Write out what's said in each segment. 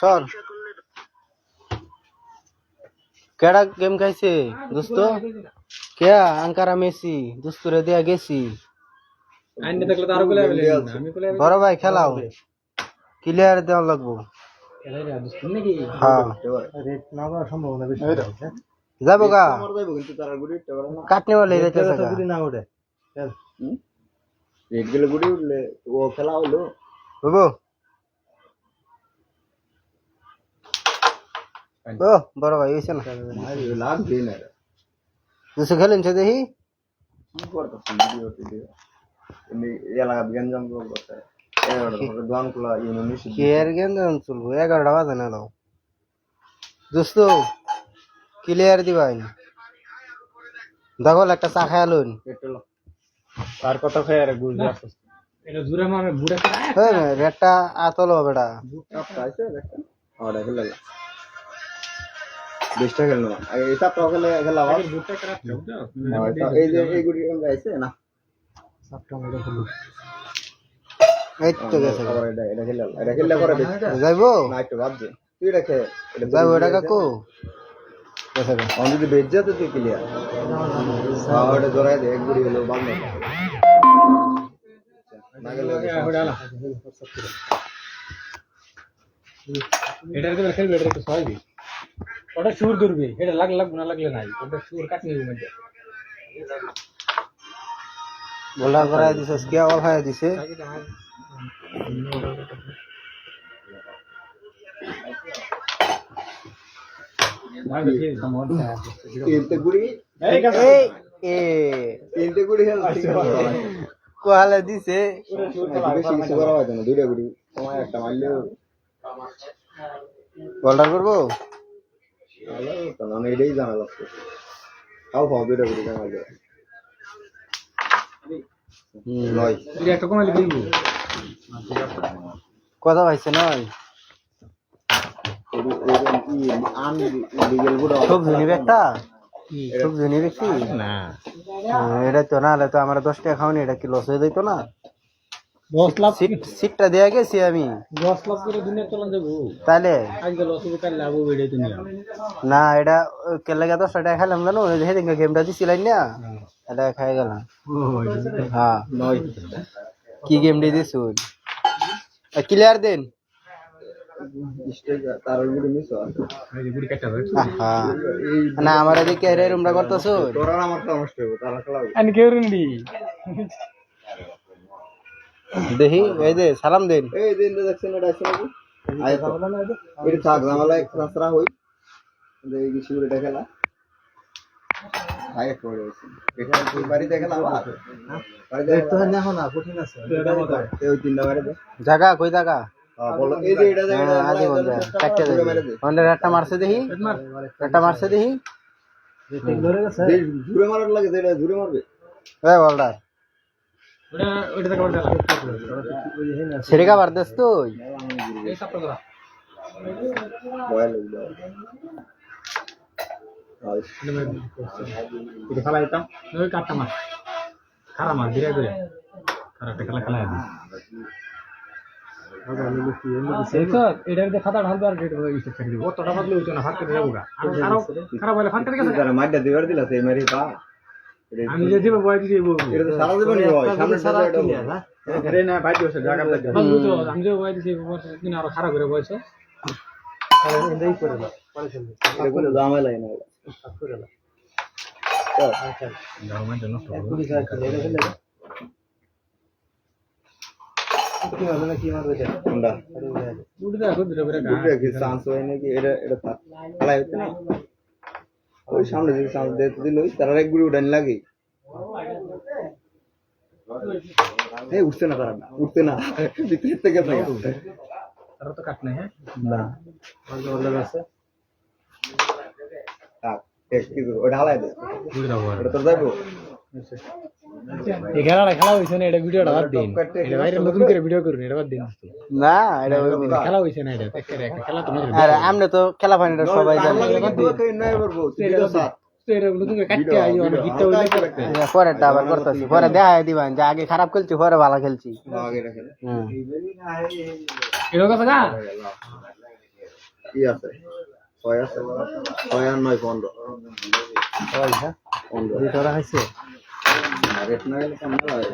সর। কেডা গেম খাইছে দোস্ত? কে আঙ্কারা মেসি দোস্তরে দিয়া গেছি। বড় ভাই খেলাও। ক্লিয়ার দেওয়া লাগবো? হ্যাঁ। যাব গা। কাটনে বলে রেড গেলে গুড়ি উঠলে ও খেলা হলো। বাবু। ও বড় ভাই হয়েছে না? লাগবে না। দুশো খেলেন সে দেখি। কি করতেছে ভিডিও টিডিও। এমনি এলাকা গঞ্জাম করতে এগারোটা বাজে না দাও। দোস্ত ক্লিয়ার দিবাই দেখো একটা চা পেট্রোল। তার কথা খেয়ে আর গুল এটা মারে বুড়া রেটটা আতলো খেলে বেশটা খেললো না আগে এই সাপটা খেলে খেলা আবার বুটটা খারাপ বুঝছ এই যে এই গুড়ি এমনি আছে না? এই তো গেছে। এটা এটা খেলে এটা খেললে করে যাইবো? না একটু তুই এটা খেয়ে এটা যাইবো এটা কাকু। আমি যদি বেচ যেত তুই ক্লিয়ার ওটা জোড়াই দে এক গুড়ি হলো বাদ না গেলে এটা তো খেলবে এটা তো সহজই ওটা সুর ধরবে এটা লাগ লাগবে না লাগলে নাই ওটা সুর কাট নিবে মধ্যে বোল্ডার করাই দিছে কি অল খাই দিছে তিনটে গুড়ি এই এ তিনটে গুড়ি খেল কোহালে দিছে বেশি কিছু করা হয়তো না দুইটা গুড়ি সময় একটা মারলেও বোল্ডার করব আমি এটাই জানা লাগতো খাও খাও দুইটা গুড়ি জানা নয় একটা কথা পাইছে নয় একটা? না। হ্যাঁ, এটা তো না তো আমার দশ টাকা খাওনি এটা কি লস হয়ে যেত না? দশ লাখ সিটটা দেয়া গেছি আমি। দশ লাখ করে দুনিয়া চলান যাব তাইলে? আজকে লস হবে কাল লাভ হবে এটাই তো না এটা দশ টাকা খাইলাম জানো? ওই যে সেদিনকে গেমটা দিছিলাই না এটা খাই গেলাম। হ্যাঁ কি গেম দিয়ে ক্লিয়ার দেন। না আমার এদিকে এর রুমটা করতেছো? তোরা আমার খেলা নষ্ট হবে তারা খেলা আমি কেউ রেন্ডি দেখি এই যে সালাম দেন। এই দিন দেখছেন এটা আছে নাকি? আয় তো। এটা থাক এক সাসরা হই। এই কিছু এটা খেলা। আয় করে আছে এখানে না না কঠিন আছে। বাড়ি দে জাগা কই জায়গা দেখি একটা মারছে দেখি একটা মারছে দেখি মারার লাগে মারবে বলডার বার দেস তুই খেলা দিতাম কাটটা মার খারাপ মার ধীরে ধীরে খারাপটা খেলা খেলা আমি যে দিব বয় দিয়ে এটা তো সারা জীবন হয় সামনে সারা না? জায়গা আমি যে বয় দিছি দিন আরও খারাপ করে না ওই সামনে যদি চান্স দিয়ে দিল তারা এক গুড়ি উঠানি লাগে। এই উঠছে না তারা না উঠতে না। ভিতরের থেকে তারা তো কাট নাই হ্যাঁ? না। থাক এক কিছু। ওটা হালাই দে। ওটা তোর যাইবো? এই খেলাটা খেলা হইছে না এটা ভিডিওটা বাদ দিন। এটা বাইরে নতুন করে ভিডিও করুন এটা বাদ দিন না এটা খেলা হইছে না এটা একটা একটা খেলা তুমি আরে আমনে তো খেলা ফাইনাল সবাই জানে। নয় করব তুই তো সাত তো এটা নতুন করে কাটতে আই অনেক গিটটা হইলে করতে যে পরেরটা আবার করতেছি। পরে দেখাই দিবান যে আগে খারাপ খেলছি পরে ভালো খেলছি। কি আছে? ছয় আছে? ছয় আর নয় পনেরো। পনেরো। রেট না গেলে কেমন হয়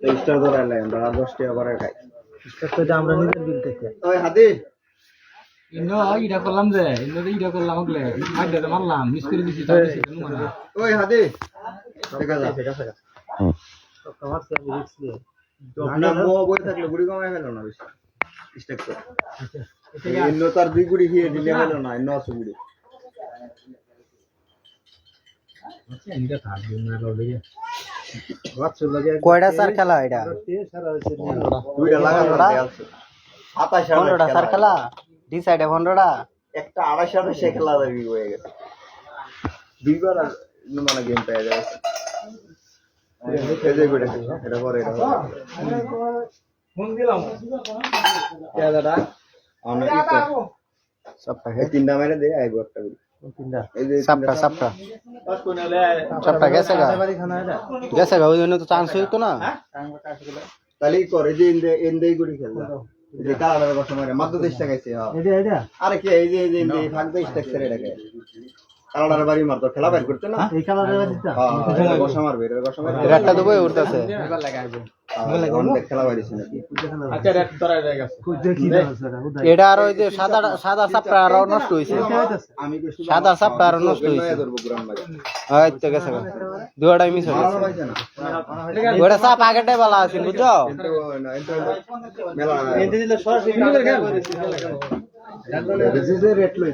তেইশটা ধরে এলাম আর দশ টাকা করে খাই আমরা নিজের বিল থেকে ওই হাতি ইটা করলাম যে ইটা করলাম ওগুলো মারলাম মিস করে দিছি ওই হাতি ঠিক আছে ঠিক আছে আপনার মো বই থাকলে বুড়ি কমাই ফেলো না বেশি স্টেক করে ইন্ন তার দুই গুড়ি খেয়ে দিলে ফেলো না ইন্ন আছে গুড়ি আচ্ছা ইটা থাকবে না লড়ে কয়টা সার খেলা এটা? পনেরোটা? সার খেলা। ডি সাইডে পনেরোটা? একটা আড়াইশো আড়াইশো খেলা যাবি হয়ে গেছে। দুইবার মানে গেম পেয়ে যাবে। এই এটা পরে এটা ফোন দিলাম। দাদা? অনেক ই কর। সবটা তিনটা মেরে দে একটা যে সাপটা। সাপটা। বাস কোন হলে গেছে গা। গেছে গা ওই জন্য তো চান্স হইতো না। তাহলে করে যে ইন্দে ইন্দেই গুড়ি খেলবে। মারে মাত্র তেইশ টাকা আরে কি এই যে এই যে ফাঁক টাকা ছেড়ে রাখে। বাড়ি মারতো খেলা বাইর করতে না? এই কালারের হ্যাঁ এটা মারবে এটা মারবে। রাতটা হ্যাঁ, আচ্ছা রেট তোরা হয়ে গেছে। এটা আর ওই যে সাদা সাদা সাপটা আরও নষ্ট হয়েছে সাদা সাপটা আরও নষ্ট হয়েছে হয় গেছে দুয়াটাই মিস হয়ে গেছে ওটা আছে। বুঝছ? রেট লই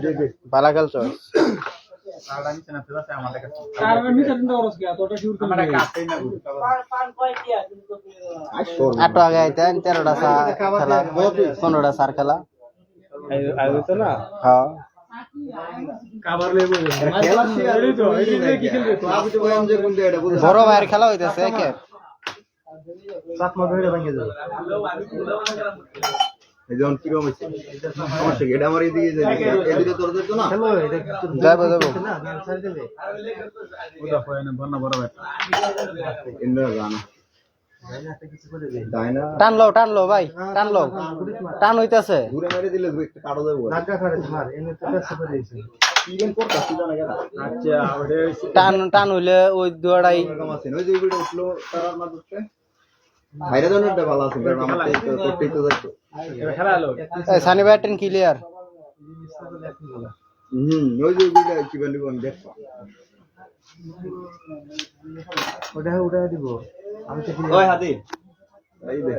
আটো আগে আইতেন তেরোটা সার খেলা। পনেরোটা সার খেলা। হ্যাঁ। কাবার লেবো খেলা শেয়ার তো এই যে কি খেলবে এটা এই এটা না ওটা হয় না? বড় ইন্দ্র গানা টানলো টানলো ভাই টানলো। টান হইতেছে। ঘুরে মেরে দিলে কাটো আচ্ছা টান টান হইলে ওই করতে বাইরে জন্য ভালো আছে কারণ আমার করতেই তো যাচ্ছে খেলা হলো সানি ব্যাটেন ক্লিয়ার হুম ওই যে ভিডিও কি বলি কোন দেখো ওটা ওটা দিব আমি তো ওই হাতি এই দে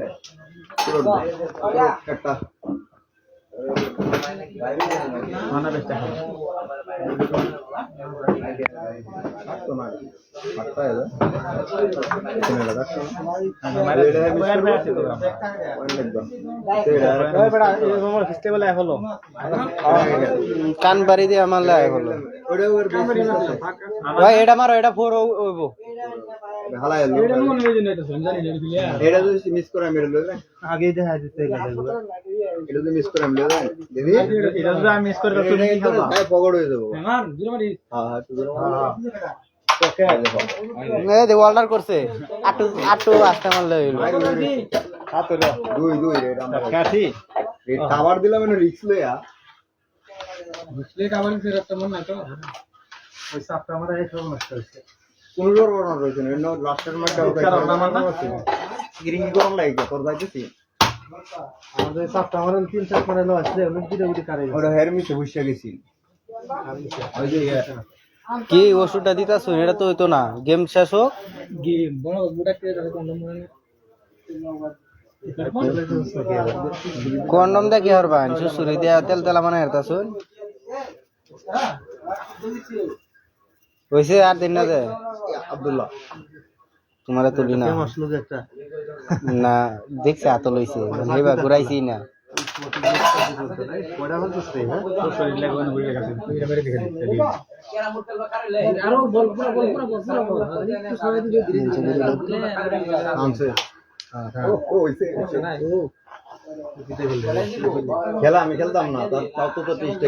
পুরো দে। পুরো একটা মানা বেস্টা লাগা কান বাড়ি দিয়ে আমার লাই হলো ভাই, এটা মারো এটা ফোর হইব এটা মিস করে মেরে আগে দেখা গেলে এটা যদি মিস করে মেরে দিদি এটা যদি আমি মিস করে তুমি কি খেলবা গায়ে পকড় হয়ে যাব। মারি হ্যাঁ হ্যাঁ অর্ডার করছে। আটু আটু আসতে মারলে হইল। দুই দুই খাবার দিলাম রিক্স লইয়া বুঝলে কাবার ফের একটা মন নাই তো। ওই সাপটা আমার এই সব নষ্ট হইছে কোন জোর রয়েছে না লাস্টের গ্রিন গরম লাগে তোর যাইতেছি। আমাদের সাপটা আমার তিন চার করে লো আসলে অনেক দিনে কারে মিশে বসে গেছি। ওই যে কি ওষুধটা দিতাছ? এটা তো হইতো না। গেম শেষ হোক। গেম বড় বুড়া কে দেখো কোন মনে কন্ডম দিয়ে কি হরবান সুসুরি দিয়া তেল তেলা মানে হেরতাছ হইছে আর দিন না দে আব্দুল্লাহ। তোমারে তুলি না না দেখছে এত লইছে। হেবা ঘুরাইছি না। দিয়ে খেলা আমি খেলতাম না তার তাও তো তো টেস্ট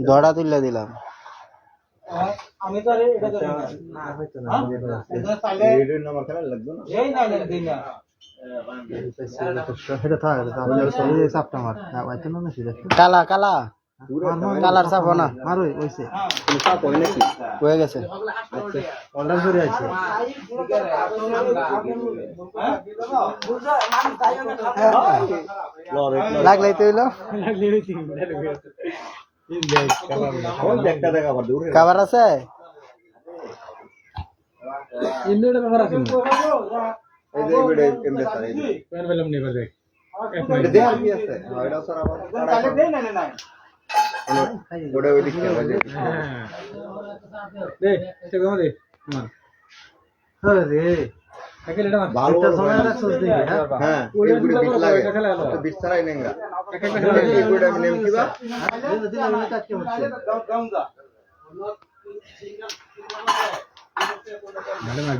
দড়া তুলে দিলাম আমি তো এটা না হয়তো না রেডিওর নাম্বার খেলা লাগবে না এই না না না সেটা থাক এই সাপটা মার কালা কালা কালার সাপ না। মারো ওইছে তুমি সাপ নাকি? হয়ে গেছে। অর্ডার করে আছে লাগলাই তো হইল। কোন একটা দেখা পার দূরে। খাবার আছে? ইন্দুটা ব্যাপার আছে এই যে ভিডিও এমবে স্যার এই যে। কোন বেলম নেই এটা দেখ কি আছে? এটা স্যার আবার তাহলে দেই না না। ওটা ওই দিকে হ্যাঁ? হ্যাঁ খেলা হলো। তো মানে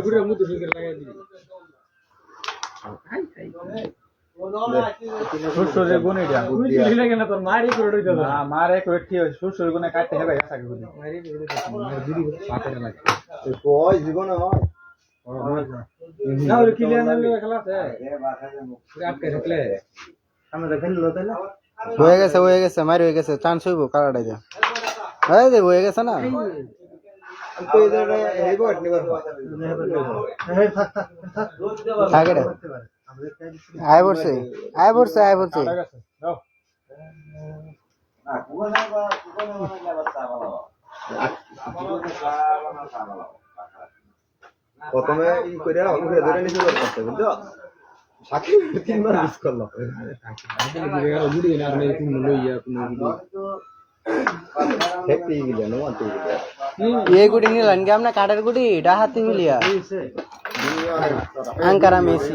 গুরে মুদ্দে শুরু করে লাগাই দিবি। শ্বশুরের গুণ এটা মারি ঠিক আছে। শ্বশুরের গুণে কাটতে হবে থাকে এই কই জীবন হয় না ওই ক্লিয়ার খেলা আছে। আটকে থাকলে। হয়ে গেছে হয়ে গেছে মারি হয়ে গেছে। চান্স হইব যা যে হয়ে গেছে না? বট নিবার থাকে আয় পড়ছে আয় পড়ছে আয় পড়ছে প্রথমে ই করে উপরে ধরে নিচে করে বুঝছ? সাকিব তিনবার মিস করল। গুড়ি না আর মেয়ে লইয়া তুমি হেপি গিলা নো আনতে গিলা এই গুড়ি নিলেন কি আপনার কাঠের গুড়ি ডাহাতি মিলিয়া। আঙ্কারা মেসি।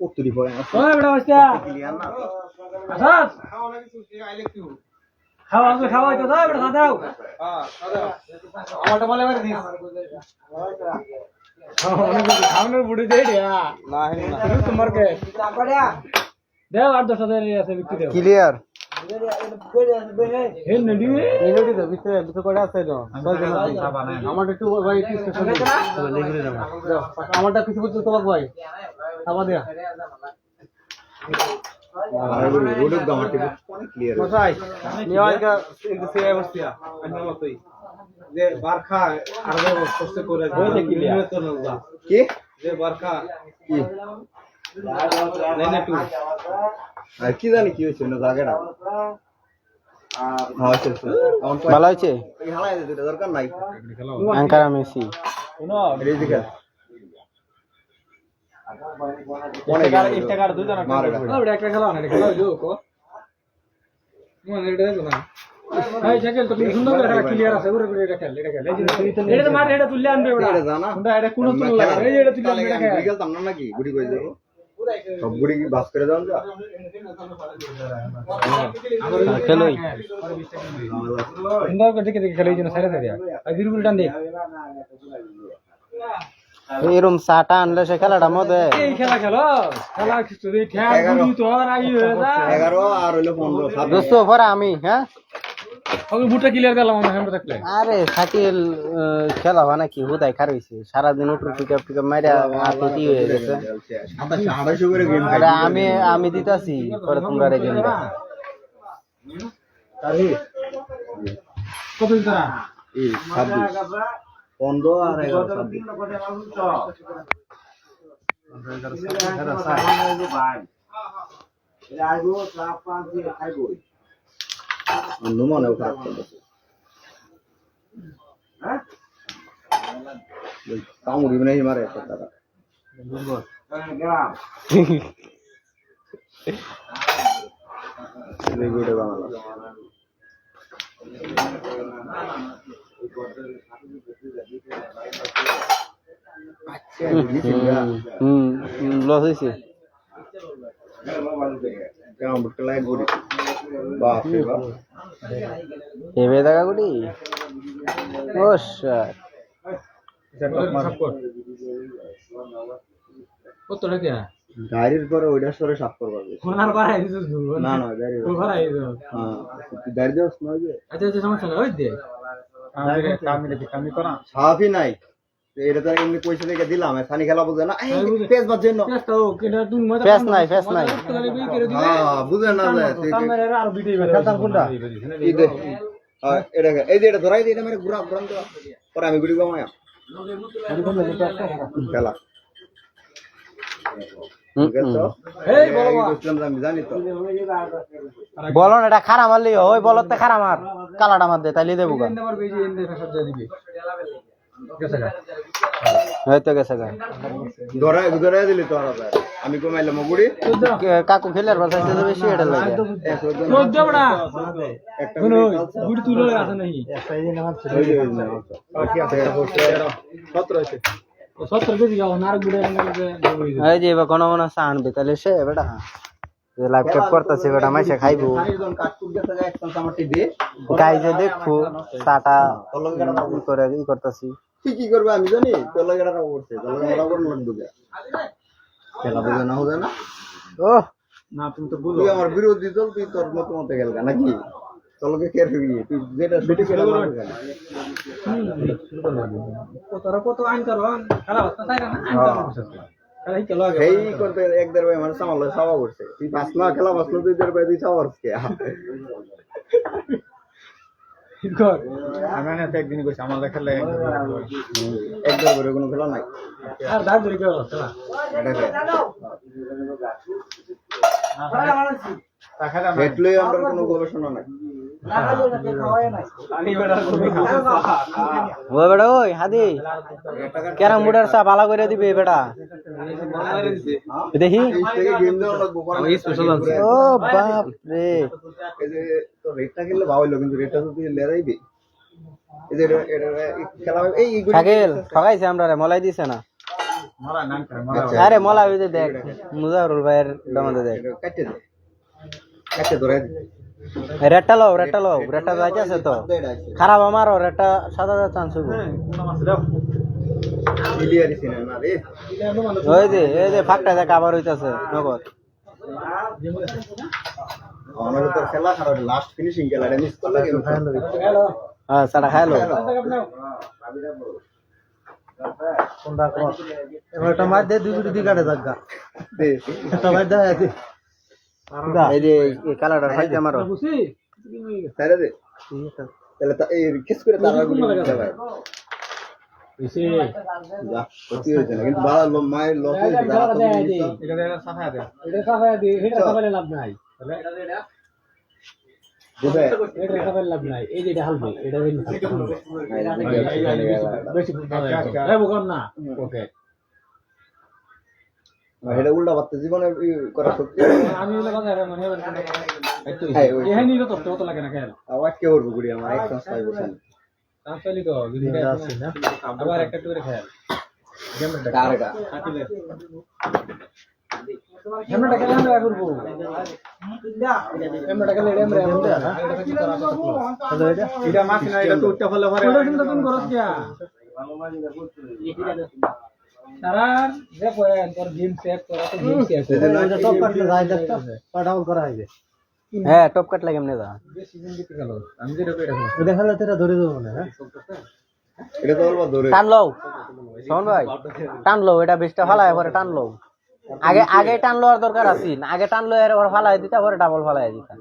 উত্তরি ক্লিয়ার না। আসাদ? খাওয়া আসবে খাওয়া হইতো দাও বড় দাও আমারটা বলে এবার দিস। খাওয়ানোর বুড়ি দে রিয়া না তোমার কে? দেও আর দশ হাজার আছে বিক্রি দেও। ক্লিয়ার হে নডি এই তো আমারটা কিছু করতে তোমাক ভাই। যে বারখা আর কষ্ট করে কি যে। বারখা। কি? টু আর কি জানি কি হয়েছে না জায়গাটা হ্যাঁ ভালো হয়েছে? দরকার নাই। মেসি। নাকি? গুড়ি কই দেবো? সব গুড়ি কি বাস করে দাও যা খেলোই। সুন্দর করে দেখে দেখে খেলে জন্য সাইডে সাইডে আর বিরুল টান দে। এরম চাটা আনলে সে খেলাটা মধ্যে এই খেলা খেলো? খেলা তো আর আই হয়ে যা। এগারো আর হইল পনেরো সাত। দোস্ত পরে আমি হ্যাঁ? ওকে বুটটা ক্লিয়ার করলাম থাকলে। আরে সাকিল খেলা হয় নাকি? হুদাই খার হয়েছে সারাদিন উঠু পিকআপ পিকআপ মাইরা হাতে হয়ে গেছে? করে গেম এটা আমি আমি দিতাছি পরে তোমরা রে গেমটা কত দিন তারা? এই ছাব্বিশ। পনেরো আর এগারো অন্য খারাপ করতেছে কামড়ি মানে মারে গুড়ে হুম লস হয়েছে এবে দেখা ও স্যার কত টাকা? গাড়ির পরে ওইটার সরে সাফ করবা না না গাড়ি হ্যাঁ। গাড়ি দিস না আচ্ছা আচ্ছা সমস্যা নাই। ওই দে। সাফই নাই। এটা তো এমনি পয়সা থেকে দিলাম সানি খেলা বুঝে না? এই পেস তুমি মজা ফেস নাই ফেস নাই। হ্যাঁ বুঝে না কোনটা? হ্যাঁ, এটা এই যে এটা ধরাই দে এটা মেরে ঘুরা ঘুরান পরে আমি গুড়ি বামায়া খেলা। হুম, ঠিক আছে? হুম। এই বলো আমি জানি তো। বলো না এটা খারাপ মারলি ওই বলতে খারাপ মার কালাটা মার দে তাইলে দেবো কাকু খেলার বাসাইছে বেশি এটা লাগে আছে। নাকি ওই যে, ওই যে, বাকি আছে, এটা হচ্ছে, সতেরো আছে। ও 70 কেজি গাও নার গুড়ি এন্ড এই যে এবার কোনো মনে হচ্ছে আনবে তাহলে সে বেটা। লাইভ করতেছে মাইসে খাইবো। দেখব ই করে ই করতেছি। কি কি করবে আমি জানি। তোর লাগে এটা করছে তোর লাগে ওরা করে লাগবে খেলা বুঝে না হবে না? ও না তুমি তো আমার বিরোধী দল তুই তোর মতো মতো গেল নাকি? তোর লোকে কে হবি তুই যেটা। কত আইন খেলা হচ্ছে তাই না আইন সেই করতে এক দেড় ভাই মানে সামাল সাবা করছে। তুই পাঁচ না খেলা বাঁচলো তুই দেড় ভাই তুই সাবা করছে করে কোনো খেলা নাই। আর দাগ ধরে কেউ খেলা এটা খেলা আমরা কোনো গবেষণা নাই। ও বেটা, ওই, হাদি। ক্যারাম বোর্ডের চা ভালো করে দিবে, বেটা। দেখি। ও বাপ রে কিন্তু আমরা রে মলাই দিছে না। দেখ ভাইয়ের দেখ। রেটটা লও রেটটা লও রেটটা যাইতে আছে তো। খারাপ আমারও রেটটা সাত হাজার চান্স ওই যে এই যে ফাঁকটা দেখ আবার হইতাছে নগদ। হ্যাঁ সাটা খাইলো। একটা মার দে দুই দুই কাটে জায়গা দে। একটা মার দে। এই যে কালারটা ফাইতে আমারও বুঝছি তারে তাহলে এই কিস করে তারা গুলি দিতে ভাই যা ক্ষতি হয়েছে না কিন্তু বাড়া লো- মায়ের লস হয়েছে তারা তো দে এটা সাফা দি এটা সাফালে লাভ নাই বুঝে এটা সাফালে লাভ নাই এই যে এটা বেশি বেশি এই বকন না ওকে এটা উল্টা পাত্তে জীবনে করা সত্যি আমি এগুলো কথা মানে হ্যাঁ, ওই- এখানে নিলে তো কত লাগে না কেন আবার কে উঠবো গুড়ি আমার এক সস্তা বসেন আসলে তো যদি আবার একটা করে খেয়াল। এটা আমরা করব। আমরা মাছ না? এটা তো উঠতে ফলে ওটা তুমি করছ কি তারা যে তোর করা তো এটা টপ করা হ্যাঁ টপ দিতে গেল আমি কইরা দেখালে তো ধরে দেবো না হ্যাঁ? এটা তো অল্প ধরে। টান লও। শোন ভাই টান লও এটা বেশটা ফালাই পরে টান লও। আগে আগে টান লওয়ার দরকার আছে। আগে টান লও এর পরে ফালাই দিতা পরে ডাবল ফালাই দিতা।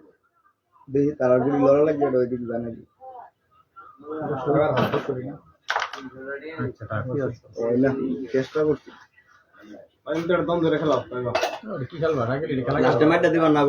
দেখি তারা গুলি লড়া লাগবে এটা ওই দিকে জানাবি তো না চেষ্টা করছি। কি খেলবা? না খেলে খেলা দিবার না